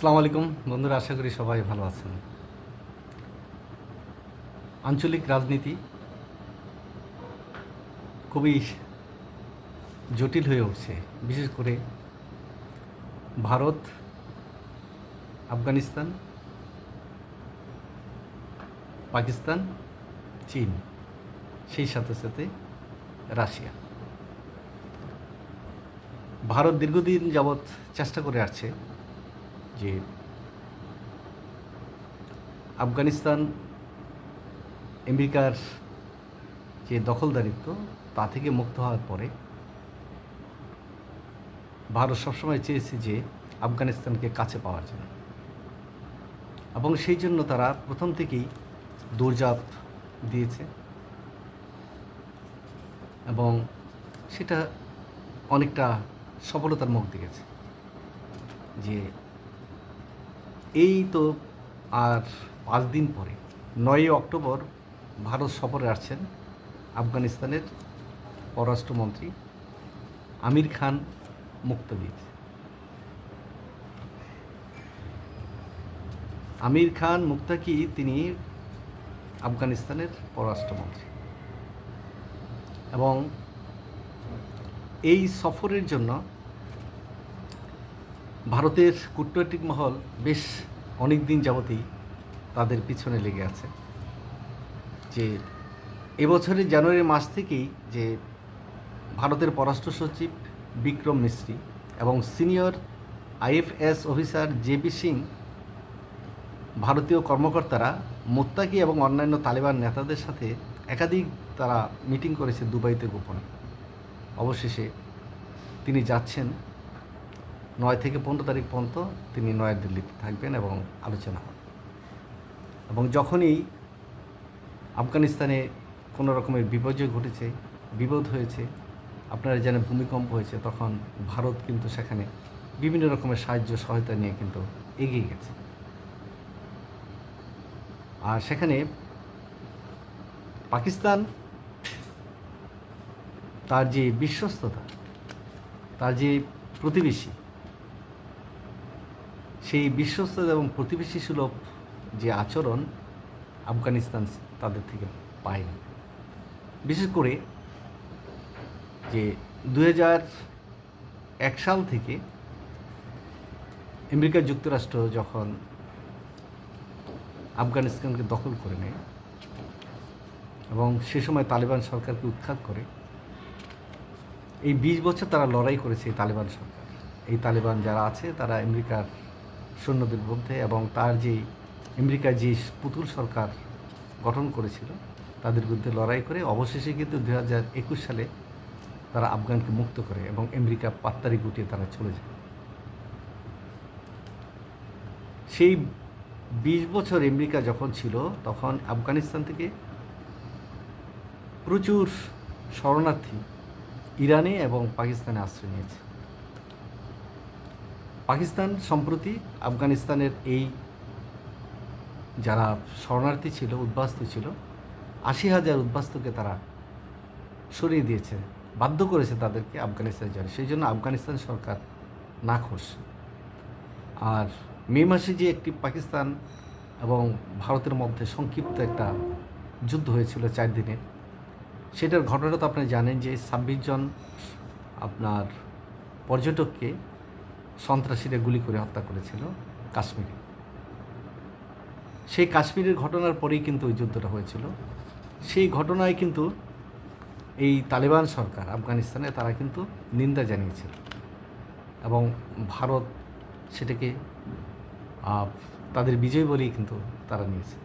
আসসালামু আলাইকুম। বন্ধুরা, আশা করি সবাই ভালো আছেন। আঞ্চলিক রাজনীতি খুবই জটিল হয়ে উঠছে। বিশেষ করে ভারত, আফগানিস্তান, পাকিস্তান, চীন, সেই সাথে সাথে রাশিয়া। ভারত দীর্ঘদিন যাবৎ চেষ্টা করে আসছে। যে আফগানিস্তান, আমেরিকার যে দখলদারিত্ব, তা থেকে মুক্ত হওয়ার পরে ভারত সবসময় চেয়েছে যে আফগানিস্তানকে কাছে পাওয়ার জন্য। এবং সেই জন্য তারা প্রথম থেকেই দৌড়ঝাঁপ দিয়েছে। এবং সেটা অনেকটা সফলতার মুখ দেখেছে যে এই তো আর পাঁচ দিন পরে, নয়ই অক্টোবর ভারত সফরে আসছেন আফগানিস্তানের পররাষ্ট্রমন্ত্রী আমির খান মুক্তবিদ আমির খান মুক্তাকি তিনি আফগানিস্তানের পররাষ্ট্রমন্ত্রী। এবং এই সফরের জন্য ভারতের কূটনৈতিক মহল বেশ অনেক দিন যাবতেই তাদের পিছনে লেগে আছে। যে এবছরের জানুয়ারি মাস থেকেই যে ভারতের পররাষ্ট্র সচিব বিক্রম মিস্ত্রি এবং senior IFS officer J J P Singh, ভারতীয় কর্মকর্তারা, মোত্তাকি এবং অন্যান্য তালেবান নেতাদের সাথে একাধিক তারা মিটিং করেছে দুবাইতে গোপনে। অবশেষে তিনি যাচ্ছেন নয় থেকে পনেরো তারিখ পর্যন্ত তিনি নয়াদিল্লিতে থাকবেন এবং আলোচনা হবে। এবং যখনই আফগানিস্তানে কোনো রকমের বিপর্যয় ঘটেছে, বিপদ হয়েছে, আপনারা জানেন ভূমিকম্প হয়েছে, তখন ভারত কিন্তু সেখানে বিভিন্ন রকমের সাহায্য, সহায়তা নিয়ে কিন্তু এগিয়ে গেছে। আর সেখানে পাকিস্তান তার যে বিশ্বস্ততা, তার যে প্রতিবেশী সেই বিশ্বস্ততা এবং প্রতিবেশী সুলভ যে আচরণ আফগানিস্তান তাদের থেকে পায়নি বিশেষ করে যে দু এক সাল থেকে আমেরিকা যুক্তরাষ্ট্র যখন আফগানিস্তানকে দখল করে নেয় এবং সে সময় তালেবান সরকারকে উৎখাত করে, এই বিশ বছর তারা লড়াই করেছে এই তালেবান সরকার। এই তালেবান যারা আছে, তারা আমেরিকার সৈন্যদের মধ্যে এবং তার যে আমেরিকা যে পুতুল সরকার গঠন করেছিল, তাদের বিরুদ্ধে লড়াই করে অবশেষে কিন্তু দু হাজার একুশ সালে তারা আফগানকে মুক্ত করে এবং আমেরিকা পাত্তারি গুটিয়ে তারা চলে যায়। সেই বিশ বছর আমেরিকা যখন ছিল, তখন আফগানিস্তান থেকে প্রচুর শরণার্থী ইরানে এবং পাকিস্তানে আশ্রয় নিয়েছে। পাকিস্তান সম্প্রতি আফগানিস্তানের এই যারা শরণার্থী ছিল, উদ্বাস্তু ছিল, আশি হাজার উদ্বাস্তুকে তারা সরিয়ে দিয়েছে, বাধ্য করেছে তাদেরকে আফগানিস্তানে যাওয়ার। সেই জন্য আফগানিস্তান সরকার নাখোশ। আর মে মাসে যে একটি পাকিস্তান এবং ভারতের মধ্যে সংক্ষিপ্ত একটা যুদ্ধ হয়েছিল চার দিনের সেটার ঘটনা তো আপনি জানেন যে ছাব্বিশ জন আপনার পর্যটককে সন্ত্রাসীরা গুলি করে হত্যা করেছিল কাশ্মীরে। সেই কাশ্মীরের ঘটনার পরেই কিন্তু ওই যুদ্ধটা হয়েছিল। সেই ঘটনায় কিন্তু এই তালেবান সরকার আফগানিস্তানে তারা কিন্তু নিন্দা জানিয়েছিল এবং ভারত সেটাকে তাদের বিজয় বলেই কিন্তু তারা নিয়েছে।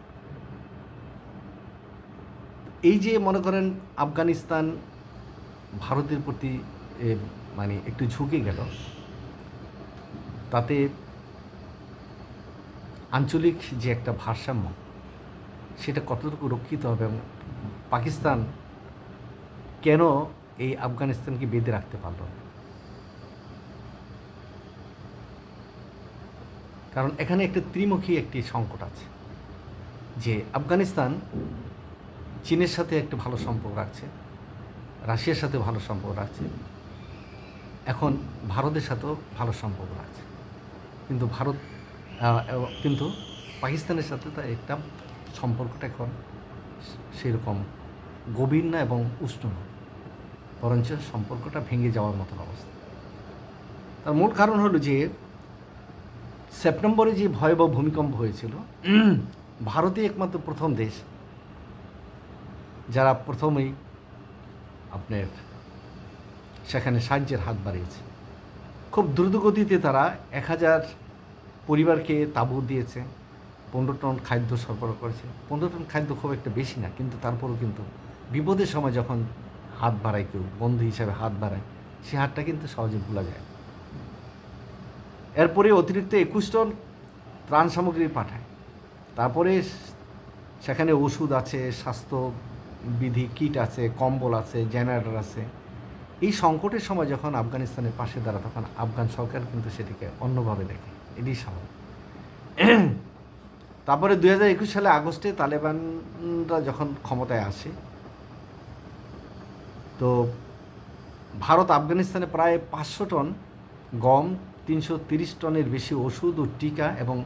এই যে মনে করেন আফগানিস্তান ভারতের প্রতি মানে একটু ঝুঁকে গেল তাতে আঞ্চলিক যে একটা ভারসাম্য, সেটা কতটুকু রক্ষিত হবে এবং পাকিস্তান কেন এই আফগানিস্তানকে বেঁধে রাখতে পারল কারণ এখানে একটা ত্রিমুখী একটি সংকট আছে, যে আফগানিস্তান চীনের সাথে একটা ভালো সম্পর্ক রাখছে, রাশিয়ার সাথে ভালো সম্পর্ক রাখছে, এখন ভারতের সাথেও ভালো সম্পর্ক রাখছে। কিন্তু ভারত কিন্তু পাকিস্তানের সাথে তার একটা সম্পর্কটা এখন সেরকম গভীর না এবং উষ্ণ না। বরঞ্চ সম্পর্কটা ভেঙে যাওয়ার মতন অবস্থা। তার মূল কারণ হলো যে, সেপ্টেম্বরে যে ভয়াবহ ভূমিকম্প হয়েছিল, ভারতই একমাত্র প্রথম দেশ যারা প্রথমেই আপনার সেখানে সাহায্যের হাত বাড়িয়েছে। খুব দ্রুতগতিতে তারা এক হাজার পরিবারকে তাঁবু দিয়েছে। পনেরো টন খাদ্য সরবরাহ করেছে। পনেরো টন খাদ্য খুব একটা বেশি না, কিন্তু তারপরেও কিন্তু বিপদের সময় যখন হাত বাড়ায় কেউ, বন্ধু হিসাবে হাত বাড়ায়, সে হাতটা কিন্তু সহজে ভোলা যায়। এরপরে অতিরিক্ত একুশ টন ত্রাণ সামগ্রী পাঠায়। তারপরে সেখানে ওষুধ আছে স্বাস্থ্য বিধি কিট আছে, কম্বল আছে, জেনারেটর আছে। এই সংকটের সময় যখন আফগানিস্তানের পাশে দাঁড়া তখন আফগান সরকার কিন্তু সেটিকে অন্যভাবে দেখে। এটি স্বাভাবিক। তারপরে দুই হাজার একুশ সালে আগস্টে তালেবানরা যখন ক্ষমতায় আসে, তো ভারত আফগানিস্তানে প্রায় পাঁচশো টন গম, তিনশো তিরিশ টনের বেশি ওষুধ ও টিকা এবং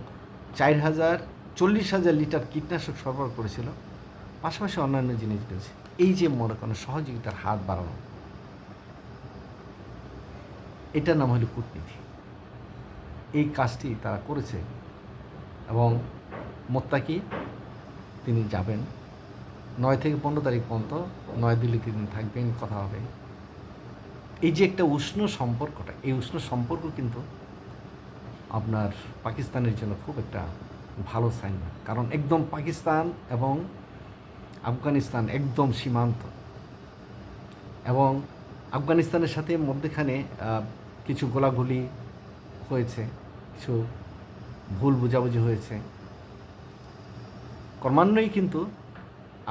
চার হাজার চল্লিশ হাজার লিটার কীটনাশক সরবরাহ করেছিল। পাশাপাশি অন্যান্য জিনিস রয়েছে। এই যে মনে করেন সহযোগিতার হাত বাড়ানো এটার নাম হলো কূটনীতি। এই কাজটি তারা করেছে এবং মোত্তাকি তিনি যাবেন। নয় থেকে পনেরো তারিখ পর্যন্ত নয়াদিল্লিতে তিনি থাকবেন, কথা হবে। এই যে একটা উষ্ণ সম্পর্কটা, এই উষ্ণ সম্পর্ক কিন্তু আপনার পাকিস্তানের জন্য খুব একটা ভালো সাইন না। কারণ একদম পাকিস্তান এবং আফগানিস্তান একদম সীমান্ত। এবং আফগানিস্তানের সাথে মধ্যেখানে কিছু গোলাগুলি হয়েছে, কিছু ভুল বোঝাবুঝি হয়েছে। ক্রমান্বয়েই কিন্তু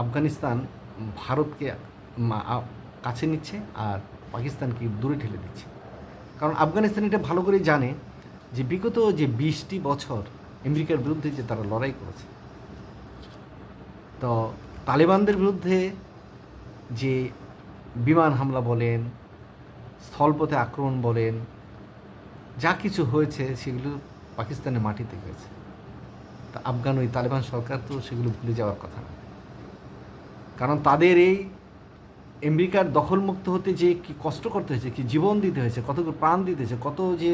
আফগানিস্তান ভারতকে কাছে নিচ্ছে আর পাকিস্তানকে দূরে ঠেলে দিচ্ছে। কারণ আফগানিস্তান এটা ভালো করে জানে যে বিগত যে বিশটি বছর আমেরিকার বিরুদ্ধে যে তারা লড়াই করেছে, তো তালেবানদের বিরুদ্ধে যে বিমান হামলা বলেন, স্থলপথে আক্রমণ বলেন, যা কিছু হয়েছে সেগুলো পাকিস্তানের মাটিতে হয়েছে তা আফগান ওই তালেবান সরকার তো সেগুলো ভুলে যাওয়ার কথা না। কারণ তাদের এই আমেরিকার দখলমুক্ত হতে যে কি কষ্ট করতে হয়েছে, কি জীবন দিতে হয়েছে কতগুলো প্রাণ দিতে হয়েছে, কত যে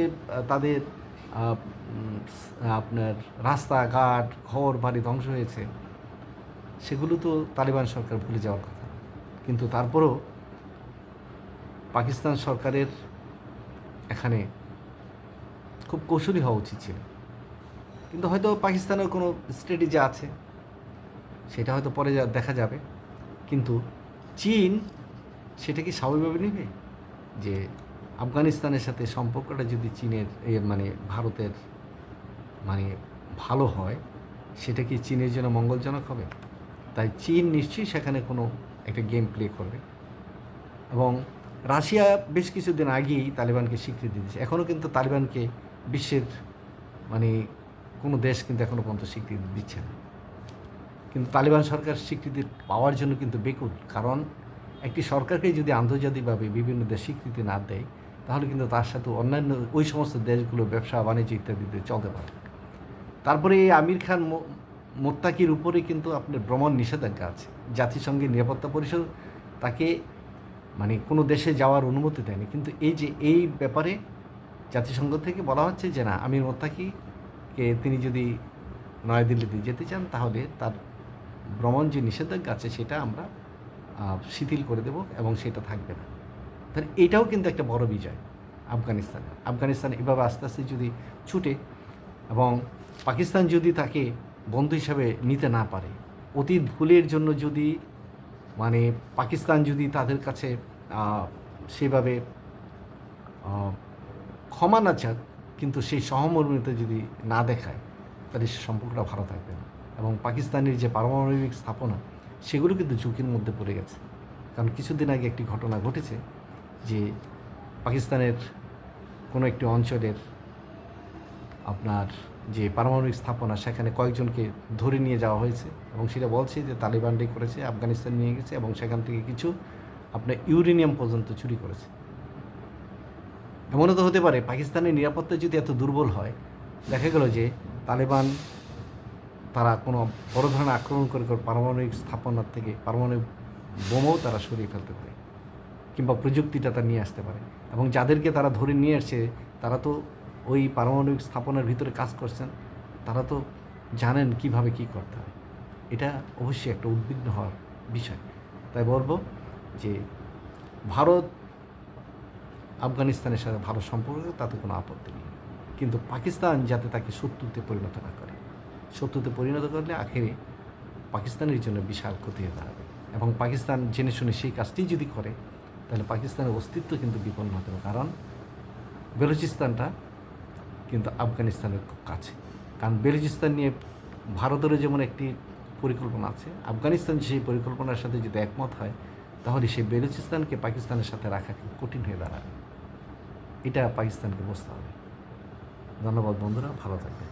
তাদের আপনার রাস্তাঘাট ঘর বাড়ি ধ্বংস হয়েছে, সেগুলো তো তালিবান সরকার ভুলে যাওয়ার কথা। কিন্তু তারপরও পাকিস্তান সরকারের এখানে খুব কৌশলী হওয়া উচিত ছিল। কিন্তু হয়তো পাকিস্তানের কোনো স্ট্র্যাটেজি আছে, সেটা হয়তো পরে দেখা যাবে। কিন্তু চীন সেটা কি স্বাভাবিকভাবে নেবে? যে আফগানিস্তানের সাথে সম্পর্কটা যদি চীনের মানে ভারতের মানে ভালো হয়, সেটা কি চীনের জন্য মঙ্গলজনক হবে? তাই চীন নিশ্চয়ই সেখানে কোনো একটা গেম প্লে করবে। এবং রাশিয়া বেশ কিছুদিন আগেই তালিবানকে স্বীকৃতি দিয়েছে। এখনও কিন্তু তালিবানকে বিশ্বের মানে কোনো দেশ কিন্তু এখনও পর্যন্ত স্বীকৃতি দিচ্ছে না। কিন্তু তালিবান সরকার স্বীকৃতি পাওয়ার জন্য কিন্তু বেকুল কারণ একটি সরকারকে যদি আন্তর্জাতিকভাবে বিভিন্ন দেশ স্বীকৃতি না দেয়, তাহলে কিন্তু তার সাথে অন্যান্য ওই সমস্ত দেশগুলো ব্যবসা, বাণিজ্য ইত্যাদিতে চলতে পারে। তারপরে এই আমির খান মোত্তাকির উপরে কিন্তু আপনার ভ্রমণ নিষেধাজ্ঞা আছে। জাতিসংঘের নিরাপত্তা পরিষদ তাকে মানে কোনো দেশে যাওয়ার অনুমতি দেয়নি। কিন্তু এই যে এই ব্যাপারে জাতিসংঘ থেকে বলা হচ্ছে যে না, আমির মোত্তাকিকে তিনি যদি নয়াদিল্লিতে যেতে চান, তাহলে তার ভ্রমণ যে নিষেধাজ্ঞা আছে, সেটা আমরা শিথিল করে দেব এবং সেটা থাকবে না। তাহলে এটাও কিন্তু একটা বড় বিজয় আফগানিস্তানে আফগানিস্তান এভাবে আস্তে আস্তে যদি ছুটে এবং পাকিস্তান যদি তাকে বন্ধু হিসাবে নিতে না পারে, অতীত ভুলের জন্য যদি মানে পাকিস্তান যদি তাদের কাছে সেভাবে ক্ষমা না চাক কিন্তু সেই সহমর্মিতা যদি না দেখায়, তাহলে সে সম্পর্কটা ভালো থাকবে না। এবং পাকিস্তানের যে পারমাণবিক স্থাপনা, সেগুলো কিন্তু ঝুঁকির মধ্যে পড়ে গেছে। কারণ কিছুদিন আগে একটি ঘটনা ঘটেছে যে পাকিস্তানের কোনো একটি অঞ্চলের আপনার যে পারমাণবিক স্থাপনা সেখানে কয়েকজনকে ধরে নিয়ে যাওয়া হয়েছে এবং সেটা বলছে যে তালিবানটাই করেছে, আফগানিস্তান নিয়ে গেছে এবং সেখান থেকে কিছু আপনার ইউরেনিয়াম পর্যন্ত চুরি করেছে। এমনও তো হতে পারে, পাকিস্তানের নিরাপত্তা যদি এত দুর্বল হয়, দেখা গেল যে তালেবান তারা কোনো বড় ধরনের আক্রমণ করে করে পারমাণবিক স্থাপনার থেকে পারমাণবিক বোমাও তারা সরিয়ে ফেলতে পারে কিংবা প্রযুক্তিটা তারা নিয়ে আসতে পারে এবং যাদেরকে তারা ধরে নিয়ে আসছে, তারা তো ওই পারমাণবিক স্থাপনার ভিতরে কাজ করছেন, তারা তো জানেন কীভাবে কি করতে হয়। এটা অবশ্যই একটা উদ্বিগ্ন হওয়ার বিষয়। তাই বলব যে ভারত আফগানিস্তানের সাথে ভালো সম্পর্ক, তাতে কোনো আপত্তি নেই। কিন্তু পাকিস্তান যাতে তাকে শত্রুতে পরিণত না করে, শত্রুতে পরিণত করলে আখেরে পাকিস্তানের জন্য বিশাল ক্ষতি হয়ে দাঁড়াবে। এবং পাকিস্তান জেনে শুনে সেই কাজটি যদি করে, তাহলে পাকিস্তানের অস্তিত্ব কিন্তু বিপন্ন হতে হবে। কারণ বেলুচিস্তানটা কিন্তু আফগানিস্তানের খুব কাছে। কারণ বেলুচিস্তান নিয়ে ভারতেরও যেমন একটি পরিকল্পনা আছে, আফগানিস্তান সেই পরিকল্পনার সাথে যদি একমত হয়, তাহলে সেই বেলুচিস্তানকে পাকিস্তানের সাথে রাখা কঠিন হয়ে দাঁড়াবে। এটা পাকিস্তানকে বুঝতে হবে। ধন্যবাদ বন্ধুরা, ভালো থাকবে